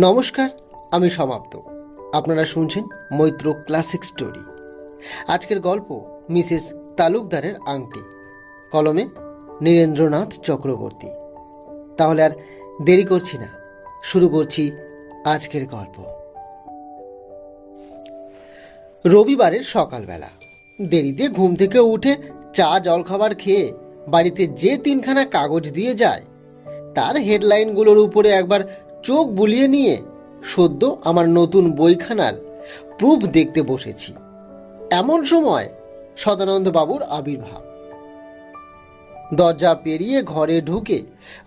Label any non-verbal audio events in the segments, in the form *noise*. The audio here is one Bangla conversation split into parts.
নমস্কার, আমি সমাপ্ত। আপনারা শুনছেন মৈত্র ক্লাসিক স্টোরি। আজকের গল্প মিসেস তালুকদারের আংটি। কলমে নীরেন্দ্রনাথ চক্রবর্তী। তাহলে আর দেরি করছি না, শুরু করছি আজকের গল্প। রবিবারের সকালবেলা, দেরিতে ঘুম থেকে উঠে চা, জলখাবার খেয়ে বাড়িতে যে তিনখানা কাগজ দিয়ে যায়, তার হেডলাইনগুলোর উপরে একবার চোখ বুলিয়ে নিয়ে সদ্য আমার নতুন বইখানার প্রুফ দেখতে বসেছি। এমন সময় সদানন্দ বাবুর আবির্ভাব। দরজা পেরিয়ে ঘরে ঢুকে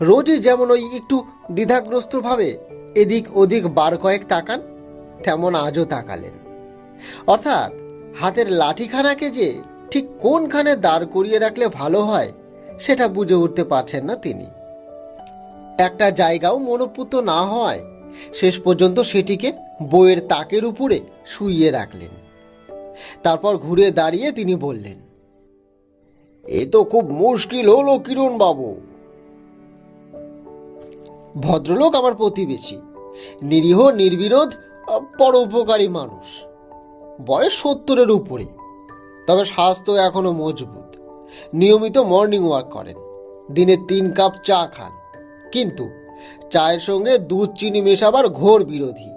রোজই যেমন ওই একটু দ্বিধাগ্রস্তভাবে এদিক ওদিক বার কয়েক তাকান, তেমন আজও তাকালেন। অর্থাৎ হাতের লাঠিখানাকে যে ঠিক কোনখানে দাঁড় করিয়ে রাখলে ভালো হয়, সেটা বুঝে উঠতে পারছেন না তিনি। একটা জায়গাও মনোপুত না হয় শেষ পর্যন্ত সেটিকে বইয়ের তাকের উপরে শুইয়ে রাখলেন। তারপর ঘুরে দাঁড়িয়ে তিনি বললেন, এ তো খুব মুশকিল হলো কিরণ বাবু ভদ্রলোক আমার প্রতিবেশী, নিরীহ, নির্বিরোধ, পরোপকারী মানুষ। বয়স সত্তরের উপরে, তবে স্বাস্থ্য এখনও মজবুত। নিয়মিত মর্নিং ওয়াক করেন, দিনে তিন কাপ চা খান। কিন্তু চায়ের সঙ্গে দুধ চিনি মেশাবার ঘোর বিরোধী।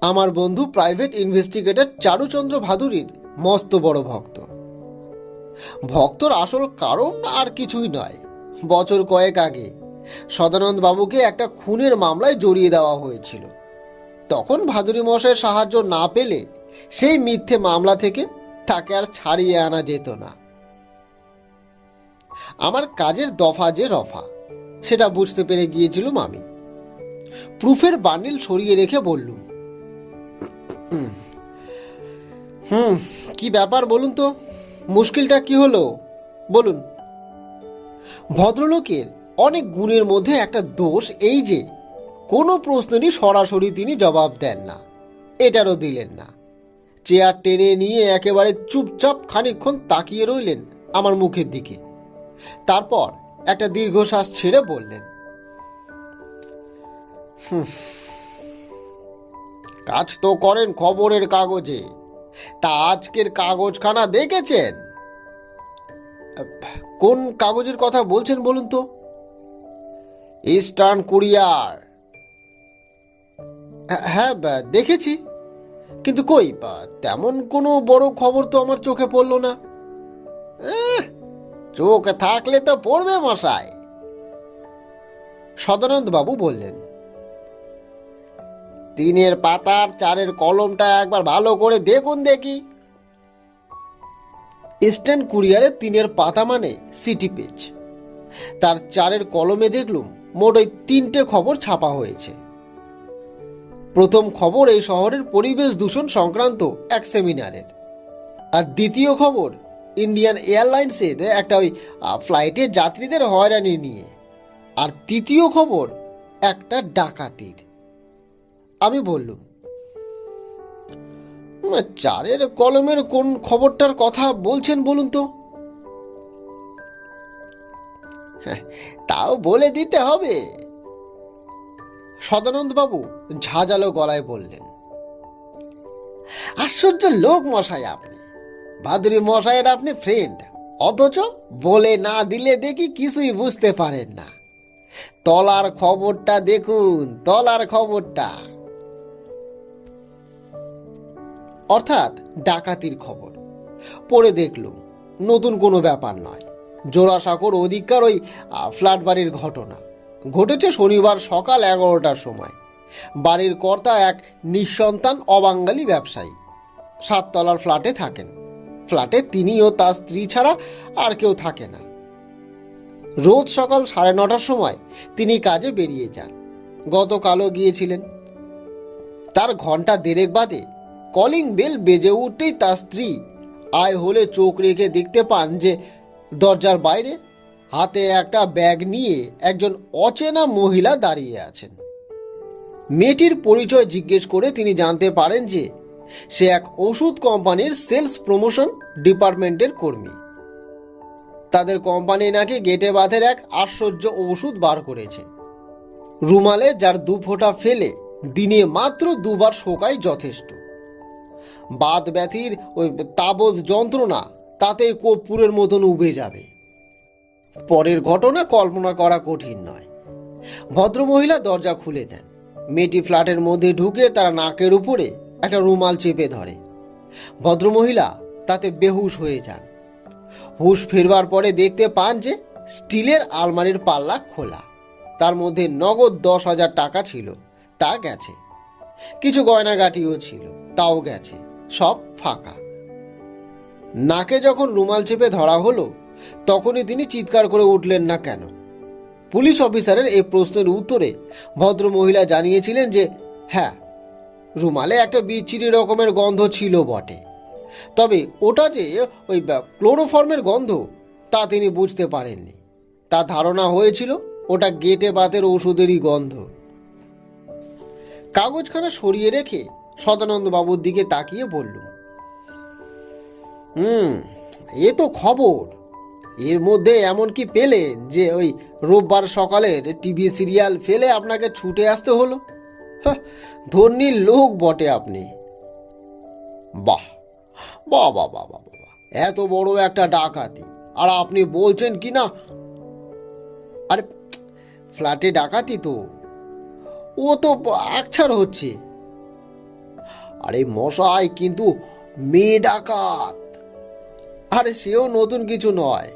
আমার বন্ধু প্রাইভেট ইনভেস্টিগেটর চারুচন্দ্র ভাদুরীর মস্ত বড় ভক্ত। ভক্তর আসল কারণ আর কিছুই নয়। বছর কয়েক আগে সদানন্দ বাবুকে একটা খুনের মামলায় জড়িয়ে দেওয়া হয়েছিল। তখন ভাদুরী মশাইয়ের সাহায্য না পেলে সেই মিথ্যে মামলা থেকে তাকে আর ছাড়িয়ে আনা যেত না। আমার কাজের দফা যে রফা। সেটা বুঝতে পেরে গিয়েছিলুম আমি প্রুফের বান্ডিল সরিয়ে রেখে বললুম হুম, কি ব্যাপার বলুন তো? মুশকিলটা কি হলো? বলুন। ভদ্রলোকের অনেক গুণের মধ্যে একটা দোষ এই যে, কোনো প্রশ্নেরই সরাসরি তিনি জবাব দেন না, এটারও দিলেন না। চেয়ার টেনে নিয়ে একেবারে চুপচাপ খানিকক্ষণ তাকিয়ে রইলেন আমার মুখের দিকে। তারপর একটা দীর্ঘশ্বাস ছেড়ে বললেন "হুঁ, কাজ তো করেন খবরের কাগজে। তা আজকের কাগজখানা দেখেছেন? কোন কাগজের কথা বলছেন বলুন তো? Eastern Courier. হ্যাঁ বা- দেখেছি। কিন্তু কই তেমন কোনো বড় খবর তো আমার চোখে পড়ল না। চোখ থাকলে তো পড়বে মশাই। সদানন্দ বাবু বললেন তিনের পাতার চারের কলমটা একবার ভালো করে দেখুন দেখি। ইস্টার্ন কুরিয়ারে তিনের পাতা মানে সিটি পেজ। তার চারের কলমে দেখলুম মোট ওই তিনটে খবর ছাপা হয়েছে। প্রথম খবর এই শহরের পরিবেশ দূষণ সংক্রান্ত এক সেমিনারের। আর দ্বিতীয় খবর ইন্ডিয়ান এয়ারলাইন্সের একটা ওই ফ্লাইটের যাত্রীদের হয়রানি নিয়ে। আর তৃতীয় খবর একটা ডাকাতির। আমি বললুম চারের কলমের কোন খবরটার কথা বলছেন বলুন তো? হ্যাঁ, তাও বলে দিতে হবে। সদানন্দ বাবু ঝাঁঝালো গলায় বললেন আশ্চর্য লোক মশাই আপনি। বাদুরি মশাইয়ের আপনি ফ্রেন্ড অথচ বলে না দিলে দেখি কিছুই বুঝতে পারেন না। তলার খবরটা দেখুন, তলার খবরটা। অর্থাৎ ডাকাতির খবর। পড়ে দেখলুম, নতুন কোনো ব্যাপার নয়। জোড়াসাঁকোর অধিকার ওই ফ্ল্যাট বাড়ির ঘটনা। ঘটেছে শনিবার সকাল এগারোটার সময়। বাড়ির কর্তা এক নিঃসন্তান অবাঙ্গালি ব্যবসায়ী। সাততলার ফ্ল্যাটে থাকেন। ফ্ল্যাটে তিনি ও তার স্ত্রী ছাড়া আর কেউ থাকে না। রোজ সকাল সাড়ে নটার সময় তিনি কাজে বেরিয়ে যান। গতকালও গিয়েছিলেন। তার ঘণ্টা দেড়েক বাদে কলিং বেল বেজে উঠতেই তার স্ত্রী আয় হলে চোখ রেখে দেখতে পান যে দরজার বাইরে হাতে একটা ব্যাগ নিয়ে একজন অচেনা মহিলা দাঁড়িয়ে আছেন। মেয়েটির পরিচয় জিজ্ঞেস করে তিনি জানতে পারেন যে সে এক ওষুধ কোম্পানির সেলস প্রমোশন ডিপার্টমেন্টের কর্মী। তাদের কোম্পানি নাকি গেটে বাঁধের এক আশ্চর্য ওষুধ বার করেছে। রুমালে যার দু ফোঁটা ফেলে দিনে মাত্র দুবার শোকাই যথেষ্ট। বাদ ব্যথির ওই তাবৎ যন্ত্রণা তাতে কর্পূরের মতন উবে যাবে। পরের ঘটনা কল্পনা করা কঠিন নয়। ভদ্রমহিলা দরজা খুলে দেন। মেয়েটি ফ্ল্যাটের মধ্যে ঢুকে তারা নাকের উপরে একটা রুমাল চেপে ধরে। ভদ্রমহিলা তাতে বেহুশ হয়ে যান। হুশ ফেরবার পরে দেখতে পান যে স্টিলের আলমারির পাল্লা খোলা। তার মধ্যে নগদ দশ হাজার টাকা ছিল, তা গেছে। কিছু গয়নাগাটিও ছিল, তাও গেছে, সব ফাঁকা। নাকে যখন রুমাল চেপে ধরা হলো, তখনই তিনি চিৎকার করে উঠলেন না কেন? পুলিশ অফিসারের এই প্রশ্নের উত্তরে ভদ্রমহিলা জানিয়েছিলেন যে হ্যাঁ রুমালে একটা বিচ্ছিরি রকমের গন্ধ ছিল বটে। তবে ওটা যে ওই ক্লোরোফর্মের গন্ধ, তা তিনি বুঝতে পারেননি। তার ধারণা হয়েছিল ওটা গেটে বাতের ওষুধেরই গন্ধ। কাগজখানা সরিয়ে রেখে সদানন্দ বাবুর দিকে তাকিয়ে বলল হুম, এ তো খবর। এর মধ্যে এমন কি পেলেন যে ওই রোববার সকালের টিভি সিরিয়াল ফেলে আপনাকে ছুটে আসতে হলো? ধন্যী লোক বটে আপনি। বাহ বাহ বাহ বাহ বাহ বাহ। এত বড় একটা ডাকাতি। আর আপনি বলছেন কি না? আরে, ফ্ল্যাটে ডাকাতি তো। ও তো আকছার হচ্ছে। আরে মশাই, কিন্তু মেয়ে ডাকাত। আরে, সেও নতুন কিছু নয়,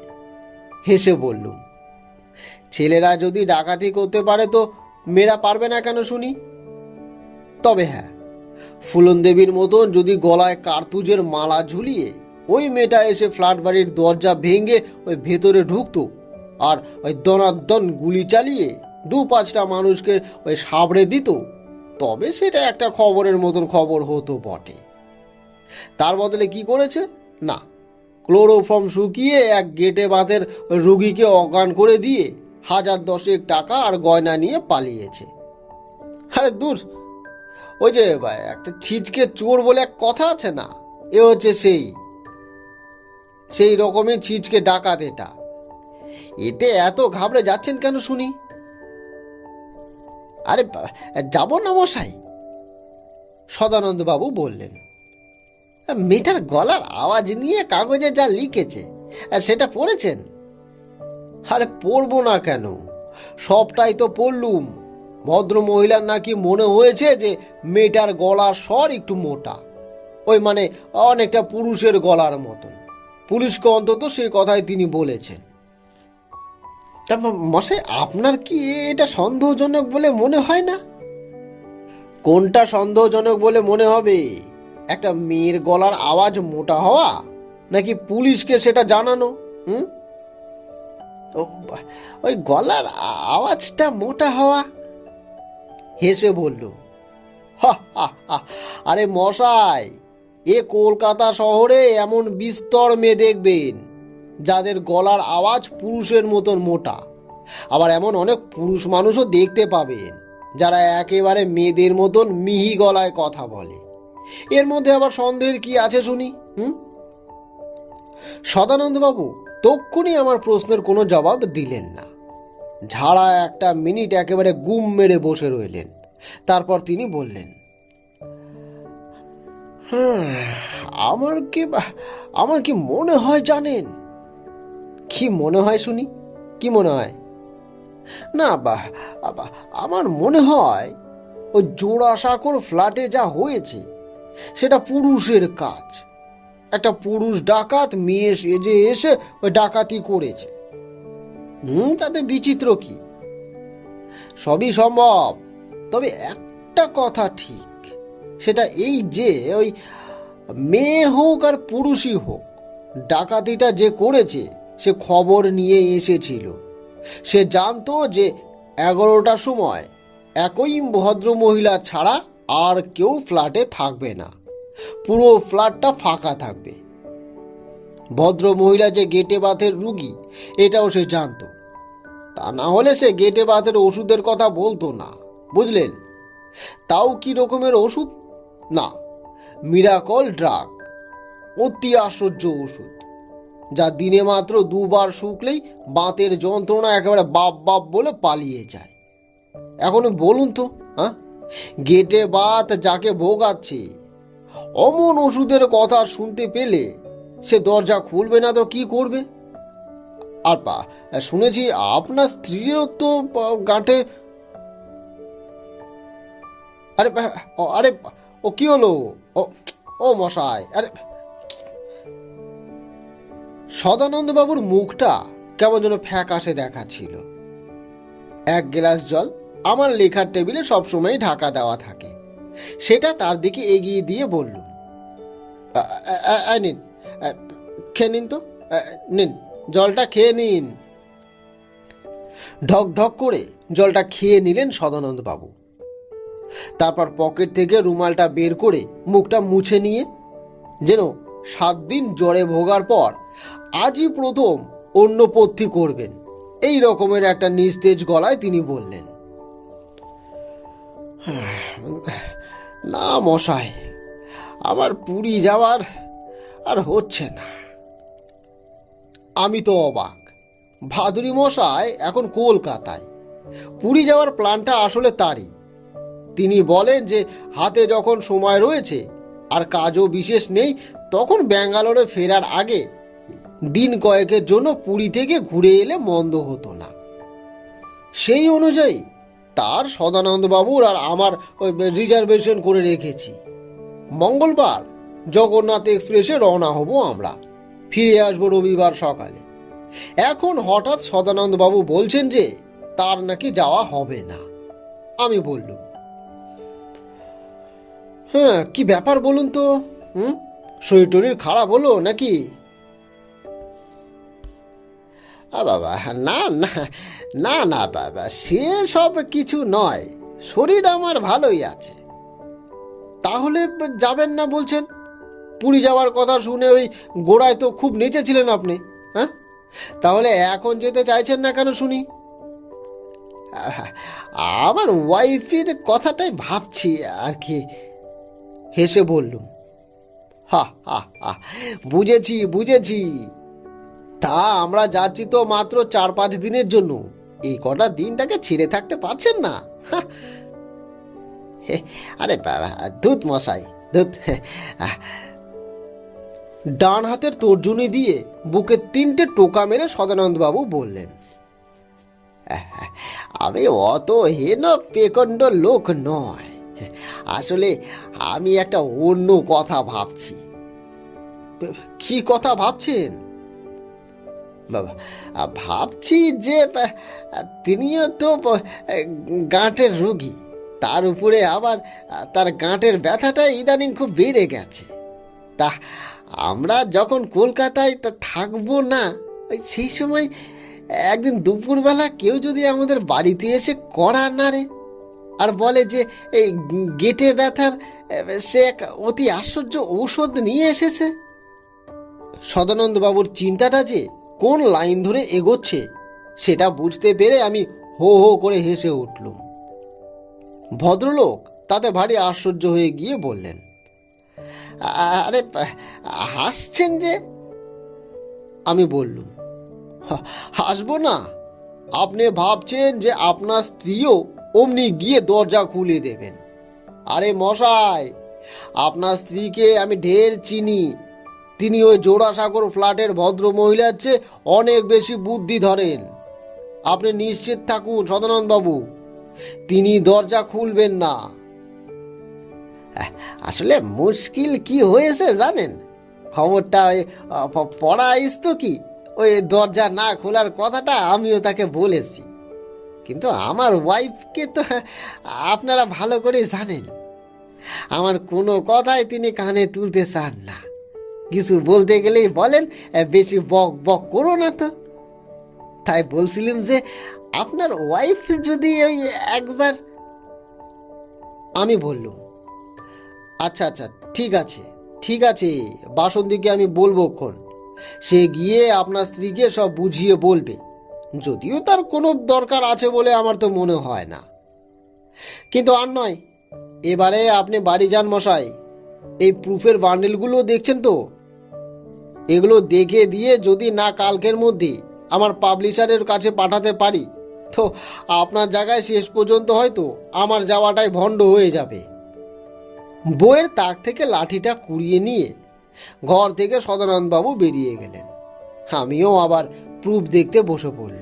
হেসে বললুম। ছেলেরা যদি ডাকাতি করতে পারে তো মেয়েরা পারবে না কেন শুনি? তবে হ্যাঁ ফুলন দেবীর মতন যদি গলায় কার্তুজের মালা ঝুলিয়ে ওই মেয়েটা এসে ফ্ল্যাট বাড়ির দরজা ভেঙে ওই ভেতরে ঢুকতো আর ওই দনাদন গুলি চালিয়ে দু পাঁচটা মানুষকে ওই সাবড়ে দিত, তবে সেটা একটা খবরের মতন খবর হতো বটে। তার বদলে কি করেছে? না, ক্লোরোফর্ম শুকিয়ে এক গেটে বাঁধের রুগীকে অজ্ঞান করে দিয়ে হাজার দশেক টাকা আর গয়না নিয়ে পালিয়েছে। আরে দূর ওই যে বা, একটা ছিচকে চোর বলে এক কথা আছে না? এ হচ্ছে সেই। সেই রকমই ছিচকে ডাকাত এটা। এতে এত ঘাবড়ে যাচ্ছেন কেন শুনি? আরে যাব না মশাই? সদানন্দবাবু বললেন মেয়েটার গলার আওয়াজ নিয়ে কাগজে যা লিখেছে সেটা পড়েছেন? আরে পড়ব না কেন? সবটাই তো পড়লুম। ভদ্র মহিলার নাকি মনে হয়েছে যে মেয়েটার গলার স্বর একটু মোটা। ওই মানে অনেকটা পুরুষের গলার মতন। পুলিশকে অন্তত সে কথাই তিনি বলেছেন। মশাই, আপনার কি এটা সন্দেহজনক বলে মনে হয় না? কোনটা সন্দেহজনক বলে মনে হবে? একটা মেয়ের গলার আওয়াজ মোটা হওয়া? নাকি পুলিশকে সেটা জানানো? হুম? ওই গলার আওয়াজটা মোটা হওয়া? হেসে বলল "হা, হা, হা, আরে মশাই এ কলকাতা শহরে এমন বিস্তর মেয়ে দেখবেন যাদের গলার আওয়াজ পুরুষের মতন মোটা। আবার এমন অনেক পুরুষ মানুষও দেখতে পাবেন যারা একেবারে মেয়েদের মতন মিহি গলায় কথা বলে। এর মধ্যে আবার সন্দেহের কি আছে শুনি হুম? সদানন্দবাবু তক্ষুনি আমার প্রশ্নের কোনো জবাব দিলেন না। ঝাড়া একটা মিনিট একেবারে গুম মেরে বসে রইলেন। তারপর তিনি বললেন "হ্যাঁ, আমার কি আমার কি মনে হয় জানেন? কি মনে হয় শুনি? কি মনে হয়? না বা আমার মনে হয় ওই জোড়াসাঁকোর ফ্ল্যাটে যা হয়েছে সেটা পুরুষের কাজ। একটা পুরুষ ডাকাত মেয়ে সেজে এসে ওই ডাকাতি করেছে। হুম তাতে বিচিত্র কি? সবই সম্ভব, তবে একটা কথা ঠিক, সেটা এই যে ওই মেয়ে হোক আর পুরুষই হোক, ডাকাতিটা যে করেছে, সে খবর নিয়ে এসেছিল। সে জানতো যে এগারোটার সময় একই ভদ্র মহিলা ছাড়া আর কেউ ফ্ল্যাটে থাকবে না। পুরো ফ্ল্যাটটা ফাঁকা থাকবে। ভদ্র মহিলা যে গেটে বাতের রুগী, এটাও সে জানতো। তা না হলে সে গেটে বাতের ওষুধের কথা বলতো না, বুঝলেন? তাও কি রকমের ওষুধ? না, মিরাকল ড্রাগ, অতি আশ্চর্য ওষুধ, যা দিনে মাত্র দুবার শুকলেই বাতের যন্ত্রণা একেবারে বাপ বাপ বলে পালিয়ে যায়। এখন বলুন তো হ্যাঁ গেটে বাত যাকে ভোগাচ্ছে, অমন ওষুধের কথা শুনতে পেলে সে দরজা খুলবে না তো কি করবে? আর পা শুনেছি আপনার স্ত্রীরও তো গাঁটে আরে আরে, ও কি হলো? ও ও মশাই, আরে সদানন্দ বাবুর মুখটা কেমন যেন ফ্যাকাশে দেখাচ্ছিল। এক গ্লাস জল আমার লেখার টেবিলে সবসময় ঢাকা দেওয়া থাকে। সেটা তার দিকে এগিয়ে দিয়ে বললুম নিন। খেয়ে নিন তো। নিন, জলটা খেয়ে নিন। ঢক ঢক করে জলটা খেয়ে নিলেন সদানন্দ বাবু। তারপর পকেট থেকে রুমালটা বের করে মুখটা মুছে নিয়ে যেন সাত দিন জ্বরে ভোগার পর আজই প্রথম অন্য পথ্যি করবেন। এই রকমের একটা নিস্তেজ গলায় তিনি বললেন, না মশাই, আমার পুরী যাওয়ার আর হচ্ছে না। আমি তো অবাক। ভাদুরী মশাই এখন কলকাতায়। পুরী যাওয়ার প্ল্যানটা আসলে তারই। তিনি বলেন যে, হাতে যখন সময় রয়েছে আর কাজও বিশেষ নেই, তখন ব্যাঙ্গালোরে ফেরার আগে দিন কয়েকের জন্য পুরী থেকে ঘুরে এলে মন্দ হতো না। সেই অনুযায়ী তার সদানন্দবাবুর আর আমার ওই রিজার্ভেশন করে রেখেছি। মঙ্গলবার জগন্নাথ এক্সপ্রেসে রওনা হব আমরা। ফিরে আসব রবিবার সকালে। এখন হঠাৎ সদানন্দ বাবু বলছেন যে, তার নাকি যাওয়া হবে না। আমি বললুম হ্যাঁ কি ব্যাপার বলুন তো? হুম? শরীর টরির খারাপ হলো নাকি? বাবা, না না না না বাবা সে সব কিছু নয়। শরীর আমার ভালোই আছে। তাহলে যাবেন না বলছেন? পুরী যাওয়ার কথা শুনে ওই গোড়ায় তো খুব নেচেছিলেন আপনি হ্যাঁ? তাহলে এখন যেতে চাইছেন না কেন শুনি? আমার ওয়াইফের কথাটাই ভাবছি আর কি, হেসে বললুম। হা হা হা, বুঝেছি বুঝেছি। তা আমরা যাচ্ছি তো মাত্র চার পাঁচ দিনের জন্য, এই কটা দিন তাকে ছেড়ে থাকতে পারছেন না। আরে বাবা দুধ মশাই দুধ। ডান হাতের তর্জনী দিয়ে বুকে তিনটে টোকা মেরে সদানন্দবাবু বললেন আমি অত হেন পেকণ্ড লোক নয়। আসলে আমি একটা অন্য কথা ভাবছি। কি কথা ভাবছেন? বাবা, ভাবছি যে, তিনিও তো গাঁটের রোগী। তার উপরে আবার তার গাঁটের ব্যথাটা ইদানিং খুব বেড়ে গেছে। তা আমরা যখন কলকাতায় তা থাকব না সেই সময় একদিন দুপুরবেলা কেউ যদি আমাদের বাড়িতে এসে কড়া নাড়ে আর বলে যে, এই গেটে ব্যথার, সে এক অতি আশ্চর্য ঔষধ নিয়ে এসেছে। সদানন্দবাবুর চিন্তাটা যে কোন লাইন ধরে এগোচ্ছে, সেটা বুঝতে পেরে আমি হো হো করে হেসে উঠলুম। ভদ্রলোক তাতে ভারী আশ্চর্য হয়ে গিয়ে বললেন "আ- আরে, হাসছেন যে? আমি বললুম, "হা- হাসবো না। আপনি ভাবছেন যে আপনার স্ত্রীও অমনি গিয়ে দরজা খুলে দেবেন। আরে মশাই, আপনার স্ত্রীকে আমি ঢের চিনি। তিনি ওই জোড়াসাগর ফ্ল্যাটের ভদ্র মহিলার চেয়ে অনেক বেশি বুদ্ধি ধরেন। আপনি নিশ্চিত থাকুন, সদানন্দবাবু। তিনি দরজা খুলবেন না। *laughs* আসলে মুশকিল কি হয়েছে জানেন? খবরটা ওই পড়া তো কি? ওই দরজা না খোলার কথাটা আমিও তাকে বলেছি। কিন্তু আমার ওয়াইফকে তো *laughs* আপনারা ভালো করে জানেন। আমার কোনো কথাই তিনি কানে তুলতে চান না। কিছু বলতে গেলেই বলেন বেশি বক বক করো না তো। তাই বলছিলাম যে, আপনার ওয়াইফ যদি ওই একবার আমি বললুম আচ্ছা আচ্ছা ঠিক আছে ঠিক আছে, বাসন্তীকে আমি বলব ক্ষণ সে গিয়ে আপনার স্ত্রীকে সব বুঝিয়ে বলবে। যদিও তার কোনো দরকার আছে বলে আমার তো মনে হয় না। কিন্তু আর নয়, এবারে আপনি বাড়ি যান মশাই। এই প্রুফের বান্ডেলগুলো দেখছেন তো? এগুলো দেখে দিয়ে যদি না কালকের মধ্যে আমার পাবলিশারের কাছে পাঠাতে পারি, তো আপনার জায়গায় শেষ পর্যন্ত হয়তো আমার যাওয়াটাই ভণ্ড হয়ে যাবে। বইয়ের তাক থেকে লাঠিটা কুড়িয়ে নিয়ে ঘর থেকে সদানন্দবাবু বেরিয়ে গেলেন। আমিও আবার প্রুফ দেখতে বসে পড়ল